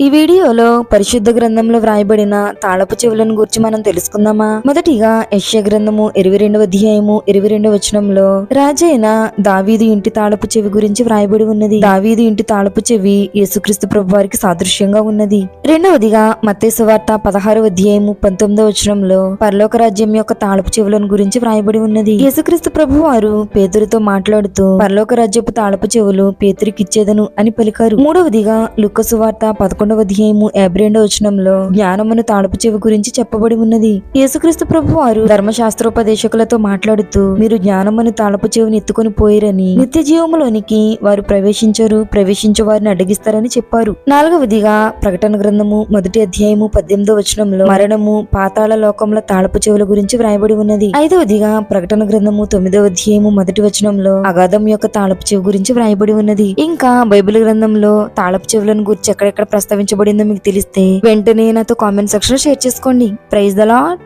ఈ వీడియోలో పరిశుద్ధ గ్రంథంలో వ్రాయబడిన తాళపు చెవులను గురించి మనం తెలుసుకుందామా? మొదటిగా యశ్య గ్రంథము ఇరవై రెండవ అధ్యాయము ఇరవై రెండవ వచనంలో రాజైన దావీదు ఇంటి తాళపు చెవి గురించి వ్రాయబడి ఉన్నది. దావీదు ఇంటి తాళపు చెవి యేసుక్రీస్తు ప్రభు వారికి సాదృశ్యంగా ఉన్నది. రెండవదిగా మత్తేసు వార్త పదహారవ అధ్యాయము పంతొమ్మిదవ వచనంలో పరలోక రాజ్యం యొక్క తాళపు చెవులను గురించి వ్రాయబడి ఉన్నది. యేసుక్రీస్తు ప్రభు వారు పేదరితో మాట్లాడుతూ పరలోక రాజ్యపు తాళపు చెవులు పేతురికి ఇచ్చేదను అని పలికారు. మూడవదిగా లుక్కసు వార్త పదకొండవ అధ్యాయము యాభై రెండవ వచనంలో జ్ఞానమును తాడుపు చెవి గురించి చెప్పబడి ఉన్నది. యేసుక్రీస్తు ప్రభు వారు ధర్మశాస్త్రోపదేశకులతో మాట్లాడుతూ మీరు జ్ఞానమును తాళపు చెవిని ఎత్తుకొని పోయిరని నిత్య జీవములోనికి వారు ప్రవేశించరు ప్రవేశించు వారిని అడ్డగిస్తారని చెప్పారు. నాలుగవదిగా ప్రకటన గ్రంథము మొదటి అధ్యాయము పద్దెనిమిదో వచనంలో మరణము పాతాళ లోకముల తాళపు చెవుల గురించి వ్రాయబడి ఉన్నది. ఐదవదిగా ప్రకటన గ్రంథము తొమ్మిదవ అధ్యాయము మొదటి వచనంలో అగాధం యొక్క తాళపు చెవి గురించి వ్రాయబడి ఉన్నది. ఇంకా బైబిల్ గ్రంథంలో తాళపు చెవులను గురించి ఎక్కడెక్కడ ప్రస్తావించబడిందో మీకు తెలిస్తే వెంటనే నాతో కామెంట్ సెక్షన్ షేర్ చేసుకోండి. Prize the